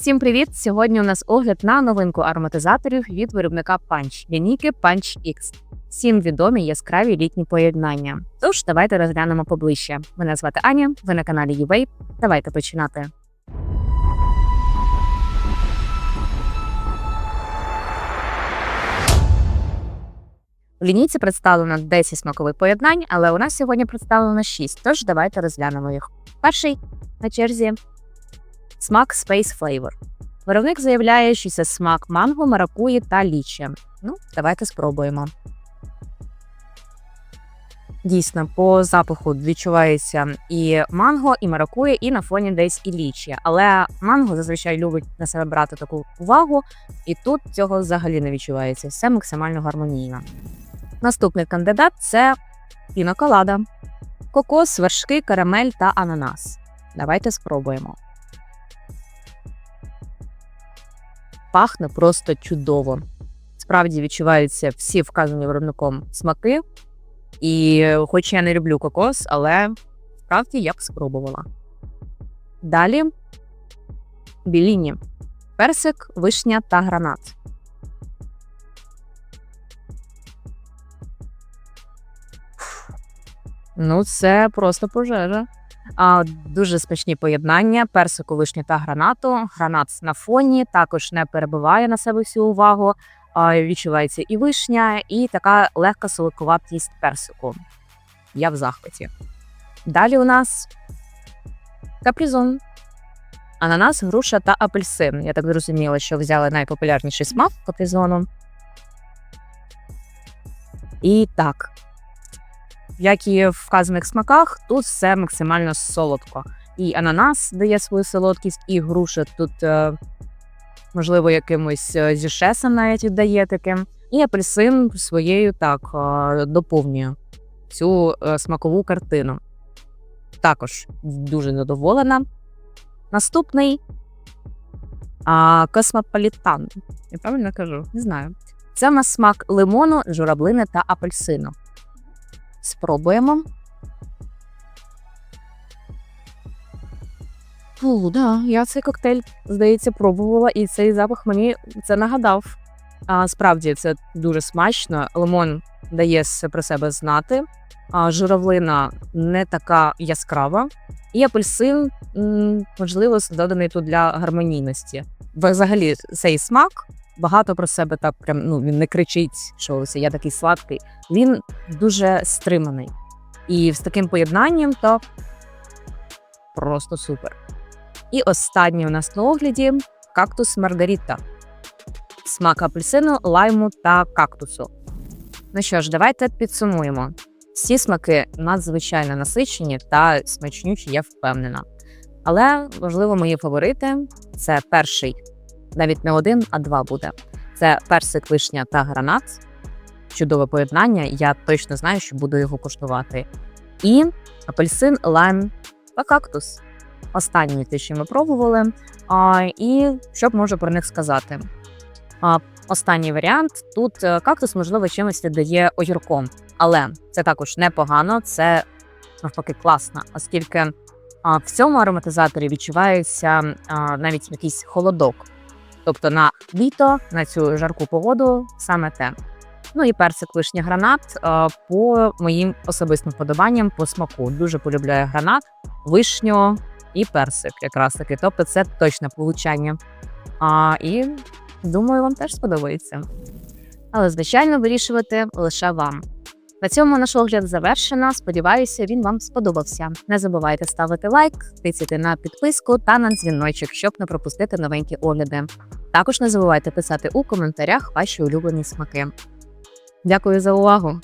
Всім привіт! Сьогодні у нас огляд на новинку ароматизаторів від виробника Punch лінійки Punch X. Всім відомі яскраві літні поєднання. Тож давайте розглянемо поближче. Мене звати Аня, ви на каналі UVape. Давайте починати. В лінійці представлено 10 смакових поєднань, але у нас сьогодні представлено 6, тож давайте розглянемо їх. Перший на черзі смак Space Flavor. Виробник заявляє, що це смак манго, маракуї та лічі. Ну, давайте спробуємо. Дійсно, по запаху відчувається і манго, і маракує, і на фоні десь і лічі. Але манго зазвичай любить на себе брати таку увагу, і тут цього взагалі не відчувається. Все максимально гармонійно. Наступний кандидат це піноколада, кокос, вершки, карамель та ананас. Давайте спробуємо. Пахне просто чудово. Справді відчуваються всі вказані виробником смаки. І хоч я не люблю кокос, але справді я б спробувала. Далі біліні, персик, вишня та гранат. Ну, це просто пожежа. Дуже смачні поєднання: персику, вишні та гранату. Гранат на фоні також не перебиває на себе всю увагу. Відчувається і вишня, і така легка солодкуватість персику. Я в захваті. Далі у нас капризон. Ананас, груша та апельсин. Я так зрозуміла, що взяли найпопулярніший смак капризону. І так, як і в вказаних смаках, тут все максимально солодко. І ананас дає свою солодкість, і груша тут, е, можливо, якимось е, зі шесом навіть віддає таким. І апельсин своєю так е, доповнює цю смакову картину. Також дуже задоволена. Наступний а, космополітан. Я правильно кажу? Не знаю. Це у нас смак лимону, журавлини та апельсину. Спробуємо. Фу, да, я цей коктейль, здається, пробувала, і цей запах мені це нагадав. А справді це дуже смачно. Лимон дає про себе знати, а журавлина не така яскрава, і апельсин, можливо, доданий тут для гармонійності. Взагалі, цей смак багато про себе так прям ну він не кричить, що ось я такий сладкий. Він дуже стриманий. І з таким поєднанням то просто супер. І останній у нас на огляді кактус Маргарита. Смак апельсину, лайму та кактусу. Ну що ж, давайте підсумуємо. Всі смаки надзвичайно насичені та смачнючі, я впевнена. Але, можливо, мої фаворити це перший навіть не один, а два буде. Це персик, вишня та гранат. Чудове поєднання. Я точно знаю, що буду його куштувати. І апельсин, лайм та кактус. Останні те, що ми пробували. А, І що б можу про них сказати? А, Останній варіант тут е, кактус, можливо, чимось віддає огірком, але це також непогано, це навпаки класно, оскільки в цьому ароматизаторі відчувається навіть якийсь холодок. Тобто на літо, на цю жарку погоду саме те. Ну і персик вишня гранат по моїм особистим вподобанням по смаку. Дуже полюбляю гранат, вишню і персик, якраз таки. Тобто, це точне получання. А, І думаю, вам теж сподобається. Але, звичайно, вирішувати лише вам. На цьому наш огляд завершено. Сподіваюся, він вам сподобався. Не забувайте ставити лайк, тицяти на підписку та на дзвіночок, щоб не пропустити новенькі огляди. Також не забувайте писати у коментарях ваші улюблені смаки. Дякую за увагу!